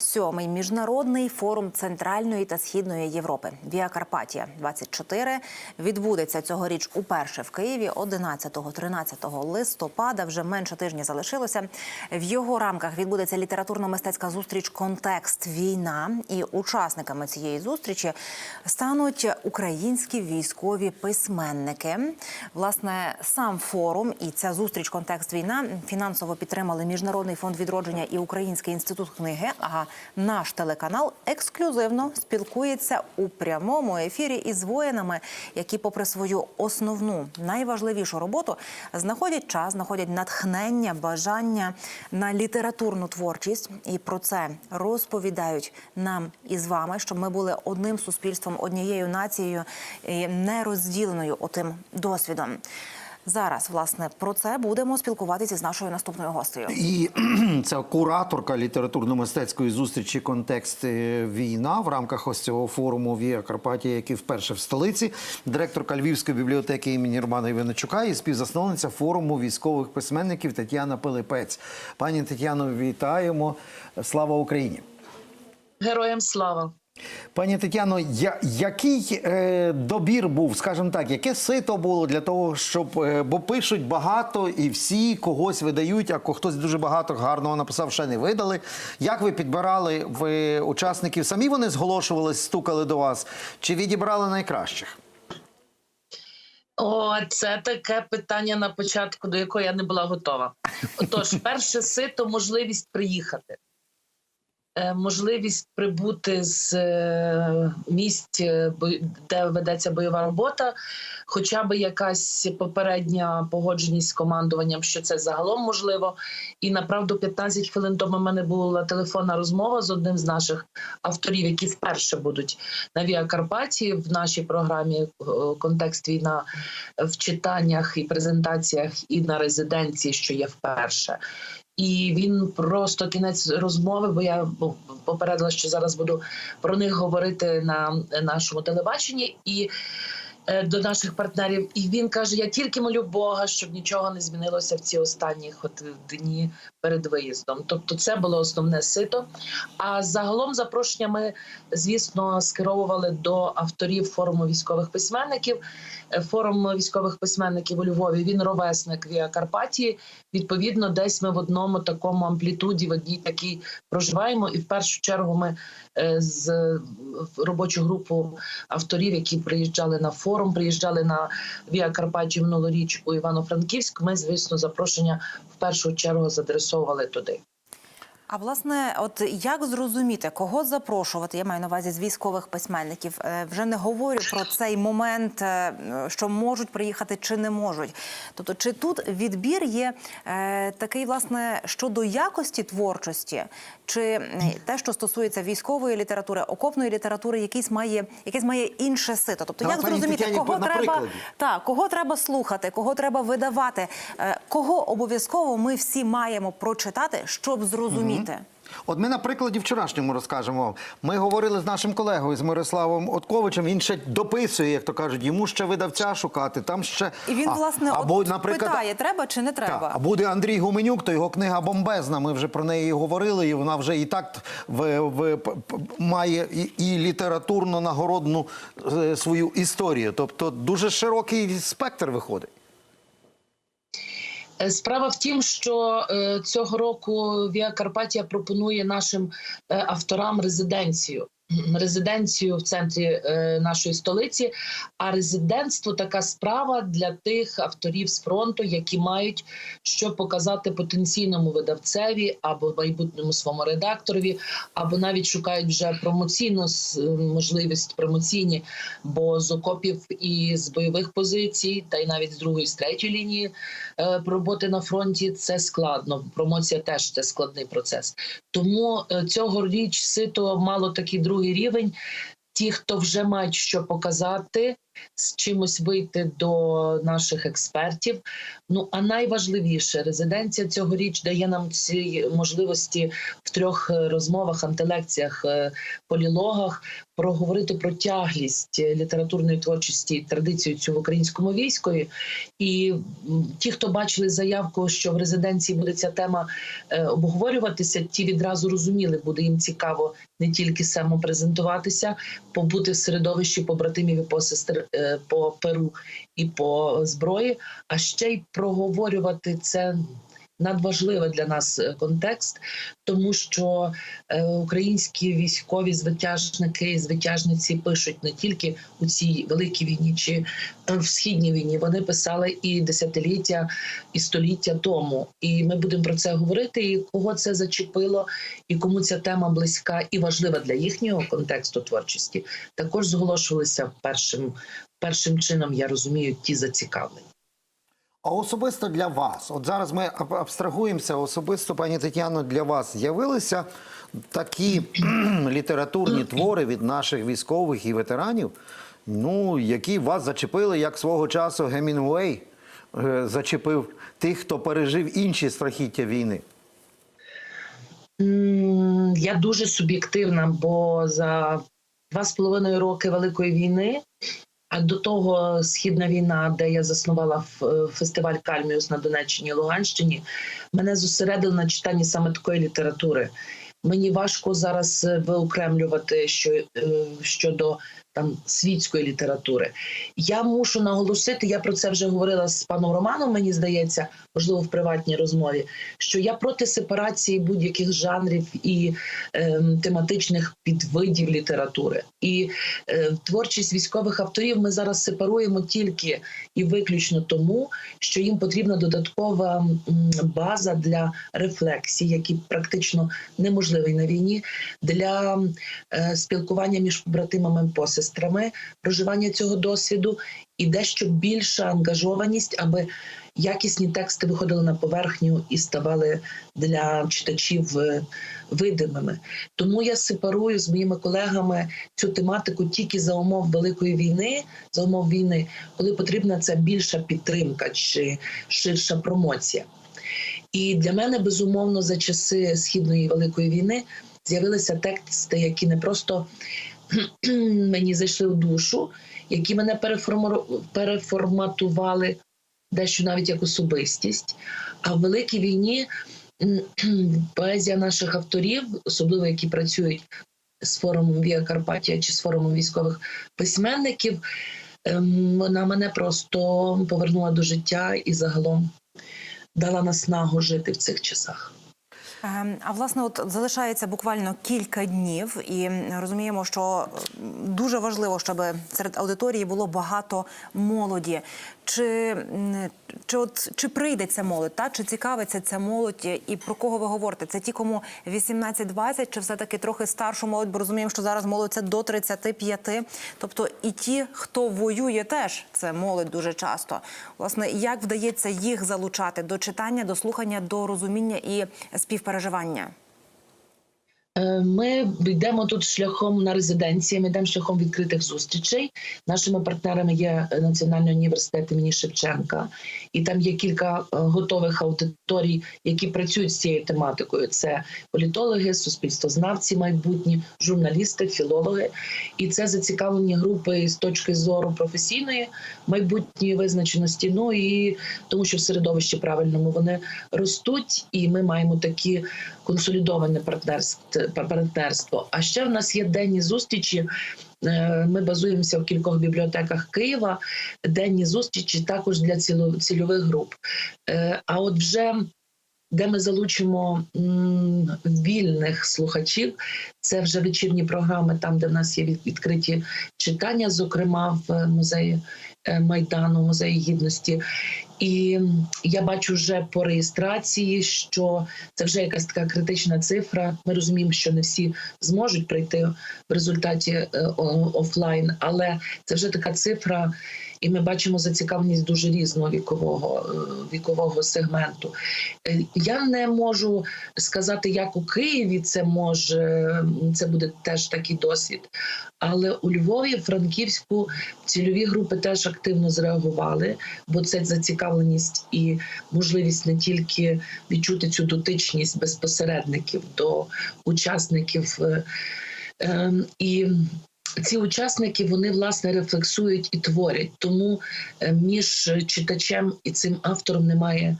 Сьомий міжнародний форум Центральної та Східної Європи Віа Карпатія 24 відбудеться цьогоріч уперше в Києві 11-13 листопада. Вже менше тижня залишилося. В його рамках відбудеться літературно-мистецька зустріч Контекст війна. І учасниками цієї зустрічі стануть українські військові письменники. Власне, сам форум і ця зустріч Контекст війна фінансово підтримали Міжнародний фонд відродження і Український інститут книги. А наш телеканал ексклюзивно спілкується у прямому ефірі із воїнами, які, попри свою основну найважливішу роботу, знаходять час, знаходять натхнення, бажання на літературну творчість. І про це розповідають нам із вами, щоб ми були одним суспільством, однією нацією, і не розділеною отим досвідом. Зараз власне про це будемо спілкуватися з нашою наступною гостею. І це кураторка літературно-мистецької зустрічі Контекст війна в рамках ось цього форуму Віа Карпатія, який вперше в столиці, директорка Львівської бібліотеки імені Романа Іваничука і співзасновниця форуму військових письменників Тетяна Пилипець. Пані Тетяно, вітаємо! Слава Україні! Героям слава! Пані Тетяно, я, який е, добір був, скажімо так, яке сито було для того, щоб е, бо пишуть багато і всі когось видають, а хтось дуже багато гарного написав, ще не видали. Як ви підбирали ви учасників? Самі вони зголошувались, стукали до вас, чи відібрали найкращих? О, це таке питання на початку, до якого я не була готова. Отож, перше сито можливість приїхати. Е, Можливість прибути з е, місць, е, де ведеться бойова робота, хоча б якась попередня погодженість з командуванням, що це загалом можливо. І направду 15 хвилин тому в мене була телефонна розмова з одним з наших авторів, які вперше будуть на Віа Карпаті в нашій програмі контекст війна в читаннях і презентаціях, і на резиденції, що є вперше. І він просто кінець розмови, бо я попередила, що зараз буду про них говорити на нашому телебаченні і е, до наших партнерів. І він каже: Я тільки молю Бога, щоб нічого не змінилося в ці останні от дні перед виїздом. Тобто, це було основне сито. А загалом запрошення ми, звісно, скеровували до авторів форуму військових письменників. Е, Форум військових письменників у Львові. Він ровесник Віа Карпатії. Відповідно, десь ми в одному такому амплітуді, в одній такій проживаємо. І в першу чергу ми е, з робочу групу авторів, які приїжджали на форум, приїжджали на Віа Карпатію минулоріч у Івано-Франківськ. Ми, звісно, запрошення в першу чергу задресовували туди. А власне, от як зрозуміти, кого запрошувати? Я маю на увазі з військових письменників. Е, Вже не говорю про цей момент, е, що можуть приїхати чи не можуть. Тобто, чи тут відбір є е, такий, власне, щодо якості творчості, чи те, що стосується військової літератури, окопної літератури, якийсь має якесь має інше сито? Тобто, Давай, як зрозуміти, Тетяні, кого треба та кого треба слухати, кого треба видавати, е, кого обов'язково ми всі маємо прочитати, щоб зрозуміти. От ми на прикладі вчорашньому розкажемо. вам. Ми говорили з нашим колегою з Мирославом Отковичем. Він ще дописує, як то кажуть, йому ще видавця шукати. Там ще І він, А, власне, або, от наприклад, питає, треба чи не треба. а буде Андрій Гуменюк, то його книга бомбезна. Ми вже про неї говорили, і вона вже і так в, в, має і, і літературно нагородну е, свою історію. Тобто дуже широкий спектр виходить. Е, Справа в тім, що е, цього року Віа Карпатія пропонує нашим е, авторам резиденцію. Резиденцію в центрі е, нашої столиці. А резидентство така справа для тих авторів з фронту, які мають що показати потенційному видавцеві або майбутньому своєму редакторові, або навіть шукають вже промоційну можливість промоційні, бо з окопів і з бойових позицій, та й навіть з другої з третьої лінії е, роботи на фронті це складно. Промоція теж це складний процес. Тому е, цьогоріч сито мало такий другий рівень. Ті, хто вже мають що показати, з чимось вийти до наших експертів. Ну а найважливіше, резиденція цьогоріч дає нам ці можливості в трьох е, розмовах, антилекціях, е, полілогах проговорити про тяглість е, літературної творчості традицію цю в українському військові. І ті, хто бачили заявку, що в резиденції буде ця тема обговорюватися, ті відразу розуміли, буде їм цікаво не тільки самопрезентуватися, побути в середовищі побратимів і посестер по перу і по зброї, а ще й проговорювати це. Надважливий для нас е, контекст, тому що е, українські військові звитяжники і звитяжниці пишуть не тільки у цій великій війні чи е, в східній війні. Вони писали і десятиліття, і століття тому. І ми будемо про це говорити. І кого це зачепило, і кому ця тема близька і важлива для їхнього контексту творчості, також зголошувалися першим першим чином. Я розумію, ті зацікавлені. А особисто для вас, от зараз ми абстрагуємося, особисто, пані Тетяно, для вас з'явилися такі літературні твори від наших військових і ветеранів, ну, які вас зачепили, як свого часу Гемінгуей е, зачепив тих, хто пережив інші страхіття війни. Я дуже суб'єктивна, бо за два з половиною роки Великої війни, до того східна війна, де я заснувала е, фестиваль Кальміус на Донеччині і Луганщині, мене зосередили на читанні саме такої літератури. Мені важко зараз е, виокремлювати що, е, щодо там світської літератури. Я мушу наголосити, я про це вже говорила з паном Романом, мені здається, можливо, в приватній розмові, що я проти сепарації будь-яких жанрів і ем, тематичних підвидів літератури. І е, творчість військових авторів ми зараз сепаруємо тільки і виключно тому, що їм потрібна додаткова база для рефлексії, які практично неможливі на війні, для е, спілкування між братимами посестрами, проживання цього досвіду і дещо більша ангажованість, аби якісні тексти виходили на поверхню і ставали для читачів е, видимими. Тому я сепарую з моїми колегами цю тематику тільки за умов великої війни, за умов війни, коли потрібна ця більша підтримка чи ширша промоція. І для мене безумовно за часи східної великої війни з'явилися тексти, які не просто мені зайшли в душу, які мене переформатували дещо навіть як особистість. А в великій війні поезія наших авторів, особливо які працюють з форумом Віа Карпатія чи з форумом військових письменників, ем, вона мене просто повернула до життя і загалом дала наснагу жити в цих часах. Ем, А власне, от залишається буквально кілька днів, і розуміємо, що дуже важливо, щоб серед аудиторії було багато молоді. Чи, чи от чи прийде ця молодь, та чи цікавиться ця молодь, і про кого ви говорите? Це ті, кому 18-20, чи все таки трохи старшу молодь? Бо розуміємо, що зараз молодь це до 35. Тобто і ті, хто воює, теж це молодь дуже часто. Власне, як вдається їх залучати до читання, до слухання, до розуміння і співпереживання? Е, Ми йдемо тут шляхом на резиденції. Ми йдемо шляхом відкритих зустрічей. Нашими партнерами є Національний університет імені Шевченка, і там є кілька е, готових аудиторій, які працюють з цією тематикою. Це політологи, суспільствознавці, майбутні, журналісти, філологи. І це зацікавлені групи з точки зору професійної майбутньої визначеності. Ну і тому, що в середовищі правильному вони ростуть, і ми маємо такі консолідоване партнерство. А ще в нас є денні зустрічі. Е, Ми базуємося в кількох бібліотеках Києва. Денні зустрічі також для цільових груп. Е, А от вже де ми залучимо вільних слухачів, це вже вечірні програми, там де в нас є відкриті читання, зокрема в музеї е, Майдану, музеї гідності. І я бачу вже по реєстрації, що це вже якась така критична цифра. Ми розуміємо, що не всі зможуть прийти в результаті е, офлайн, але це вже така цифра, і ми бачимо зацікавленість дуже різного вікового е, вікового сегменту. Е, Я не можу сказати, як у Києві це може це буде теж такий досвід. Але у Львові, Франківську цільові групи теж активно зреагували, бо це зацікавленість і можливість не тільки відчути цю дотичність безпосередників до учасників. е, ем, І ці учасники вони власне рефлексують і творять. Тому е, між читачем і цим автором немає.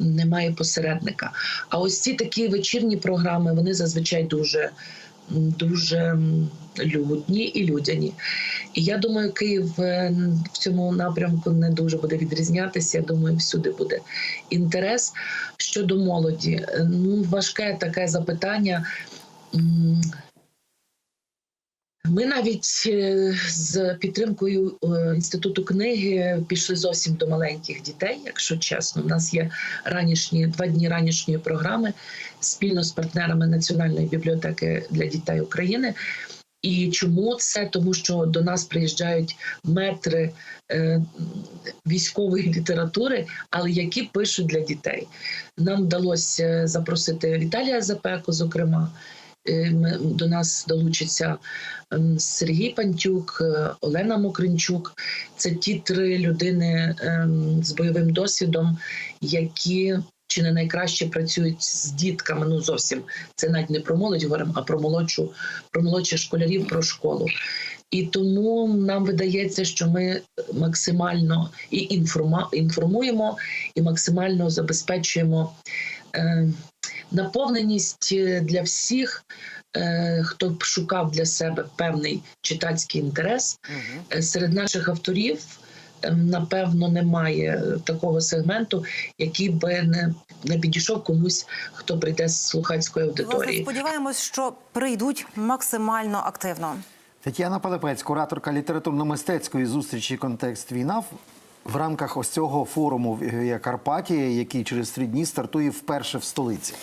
Немає посередника. А ось ці такі вечірні програми вони зазвичай дуже, дуже людні і людяні. І я думаю, Київ е, в цьому напрямку не дуже буде відрізнятися. Я думаю, всюди буде інтерес щодо молоді. Е, Ну, важке таке запитання. Ми навіть е, з підтримкою е, інституту книги пішли зовсім до маленьких дітей, якщо чесно. У нас є ранішні два дні ранішньої програми спільно з партнерами Національної бібліотеки для дітей України. І чому це? Тому що до нас приїжджають метри е, військової літератури, але які пишуть для дітей. Нам вдалося запросити Віталія Запеку, зокрема. Е, До нас долучиться ем, Сергій Пантюк, е, Олена Мокринчук. Це ті три людини ем, з бойовим досвідом, які чи не найкраще працюють з дітками. Ну зовсім це навіть не про молодь говоримо, а про молодшу, про молодших школярів, про школу. І тому нам видається, що ми максимально і інформа, інформуємо, і максимально забезпечуємо е, наповненість е, для всіх, е, хто б шукав для себе певний читацький інтерес. Е, Серед наших авторів е, напевно немає такого сегменту, який би не, не підійшов комусь, хто прийде з слухацької Власне, аудиторії. сподіваємось, що прийдуть максимально активно. Тетяна Палепець, кураторка літературно-мистецької зустрічі Контекст війна в- рамках ось цього форуму в Карпатія, який через три дні стартує вперше в столиці.